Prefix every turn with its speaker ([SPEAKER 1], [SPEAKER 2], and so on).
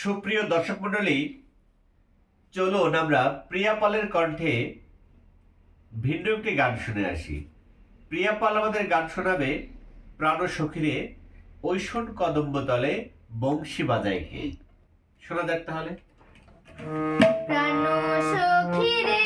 [SPEAKER 1] সুপ্রিয় দর্শক মণ্ডলী, চলুন আমরা প্রিয়াপালের কণ্ঠে ভিন্ন একটি গান শুনে আসি। প্রিয়াপাল আমাদের গান শোনাবে প্রাণসখীরে ঐশন কদম্ব তলে বংশী বাজায় খেয়ে। শোনা যাক তাহলে।
[SPEAKER 2] প্রাণ সখীরে